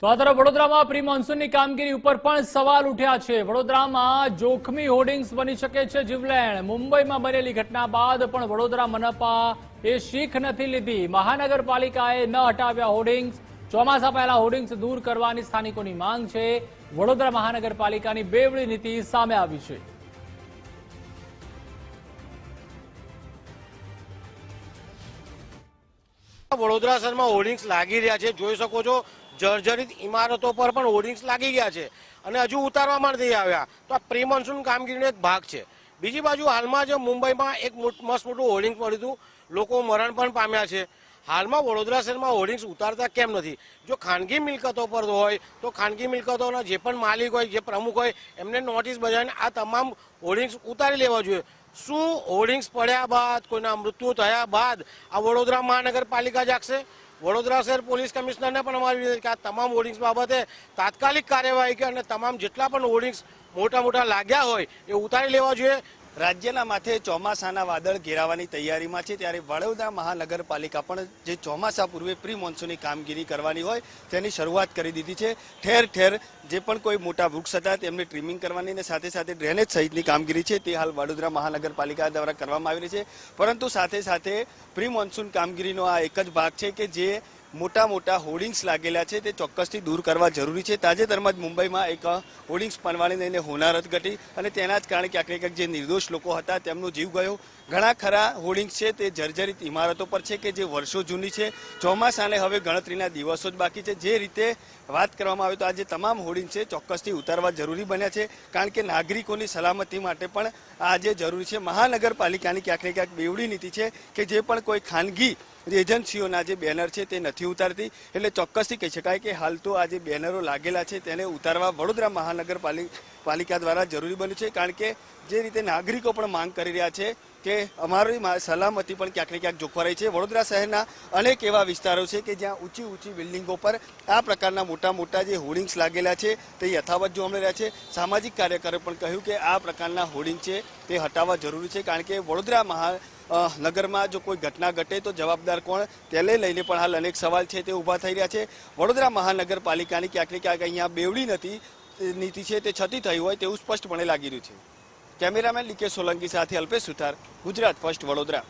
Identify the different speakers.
Speaker 1: તો આ તરફ વડોદરામાં પ્રી મોન્સૂનની કામગીરી ઉપર પણ સવાલ ઉઠ્યા છે. વડોદરામાં જોખમી હોર્ડિંગ્સ બની શકે છે જીવલેણ. મુંબઈમાં બનેલી ઘટના બાદ પણ વડોદરા મનપા એ શીખ નથી લીધી. મહાનગરપાલિકાએ ન હટાવ્યા હોર્ડિંગ્સ. ચોમાસા પહેલા હોર્ડિંગ્સ દૂર કરવાની સ્થાનિકોની માંગ છે. વડોદરા મહાનગરપાલિકાની બેવડી નીતિ સામે આવી છે.
Speaker 2: વડોદરા શહેરમાં હોર્ડિંગ્સ લાગી રહ્યા છે. જોઈ શકો છો, જર્જરિત ઇમારતો પર પણ હોર્ડિંગ્સ લાગી ગયા છે અને હજુ ઉતારવામાં નથી આવ્યા. તો આ પ્રી મોન્સૂન કામગીરીનો એક ભાગ છે. બીજી બાજુ હાલમાં જ મુંબઈમાં એક મસ્ત મોટું હોર્ડિંગ પડ્યું હતું. લોકો મરણ પણ પામ્યા છે. હાલમાં વડોદરા શહેરમાં હોર્ડિંગ્સ ઉતારતા કેમ નથી? જો ખાનગી મિલકતો પર હોય, તો ખાનગી મિલકતોના જે પણ માલિક હોય, જે પ્રમુખ હોય, એમને નોટિસ બજાવીને આ તમામ હોર્ડિંગ્સ ઉતારી લેવા જોઈએ. શું હોર્ડિંગ્સ પડ્યા બાદ, કોઈના મૃત્યુ થયા બાદ આ વડોદરા મહાનગરપાલિકા જાગશે? વડોદરા શહેર પોલીસ કમિશનરને પણ અમારી કે આ તમામ હોર્ડિંગ્સ બાબતે તાત્કાલિક કાર્યવાહી કે અને તમામ જેટલા પણ હોર્ડિંગ્સ મોટા મોટા લાગ્યા હોય, એ ઉતારી લેવા જોઈએ.
Speaker 3: રાજ્યના માથે ચોમાસાના વાદળ ઘેરાવાની તૈયારીમાં છે ત્યારે વડોદરા મહાનગરપાલિકા પણ જે ચોમાસા પૂર્વે પ્રી મોન્સૂનની કામગીરી કરવાની હોય તેની શરૂઆત કરી દીધી છે. ઠેર ઠેર જે પણ કોઈ મોટા વૃક્ષ હતા તેમને ટ્રીમિંગ કરવાની અને સાથે સાથે ડ્રેનેજ સહિતની કામગીરી છે તે હાલ વડોદરા મહાનગરપાલિકા દ્વારા કરવામાં આવી રહી છે. પરંતુ સાથે સાથે પ્રી મોન્સૂન કામગીરીનો આ એક જ ભાગ છે કે જે મોટા મોટા હોર્ડિંગ્સ લાગેલા છે તે ચોક્કસથી દૂર કરવા જરૂરી છે. તાજેતરમાં જ મુંબઈમાં એક હોર્ડિંગ્સ પનવાને લઈને હોનારત ઘટી અને તેના જ કારણે ક્યાંક ને ક્યાંક જે નિર્દોષ લોકો હતા તેમનો જીવ ગયો. ઘણા ખરા હોર્ડિંગ્સ છે તે જર્જરિત ઇમારતો પર છે કે જે વર્ષો જૂની છે. ચોમાસાને હવે ગણતરીના દિવસો જ બાકી છે. જે રીતે વાત કરવામાં આવે તો આજે તમામ હોર્ડિંગ છે ચોક્કસથી ઉતારવા જરૂરી બન્યા છે. કારણ કે નાગરિકોની સલામતી માટે પણ આજે જરૂરી છે. મહાનગરપાલિકાની ક્યાંક ક્યાંક બેવડી નીતિ છે કે જે પણ કોઈ ખાનગી એજન્સીઓના જે બેનર છે તે નથી ઉતારતી એટલે ચોક્કસથી કહી શકાય કે હાલ તો આ જે બેનરો લાગેલા છે તેને ઉતારવા વડોદરા મહાનગરપાલિકા દ્વારા જરૂરી બન્યું છે. કારણ કે જે રીતે નાગરિકો પણ માંગ કરી રહ્યા છે કે અમારી સલામતી પણ ક્યાંક ને ક્યાંક જોખવાઈ છે. વડોદરા શહેરના અનેક એવા વિસ્તારો છે કે જ્યાં ઊંચી ઊંચી બિલ્ડિંગો પર આ પ્રકારના મોટા મોટા જે હોર્ડિંગ્સ લાગેલા છે તે યથાવત જોવા મળી રહ્યા છે. સામાજિક કાર્યકરોએ પણ કહ્યું કે આ પ્રકારના હોર્ડિંગ છે તે હટાવવા જરૂરી છે. કારણ કે વડોદરા મહા નગરમાં જો કોઈ ઘટના ઘટે તો જવાબદાર કોણ? તેને લઈને પણ હાલ અનેક સવાલ છે, તે ઊભા થઈ રહ્યા છે. વડોદરા મહાનગરપાલિકાની ક્યાંક ક્યાંક અહીંયા બેવડી નથી નીતિ છે તે છતી થઈ હોય તેવું સ્પષ્ટપણે લાગી રહ્યું છે. કેમેરામેન ડીકે સોલંકી સાથે અલ્પેશ સુથાર, ગુજરાત ફર્સ્ટ વડોદરા.